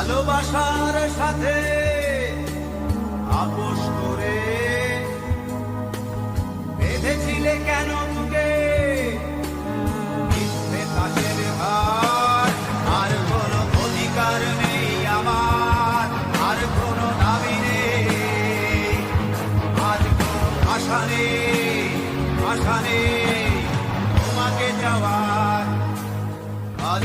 ভালোবাসার সাথে আপোষ করে বেঁধেছিলে কেন তুকে? আর কোনো নেই আর আশা নেই তোমাকে যাওয়ার। আজ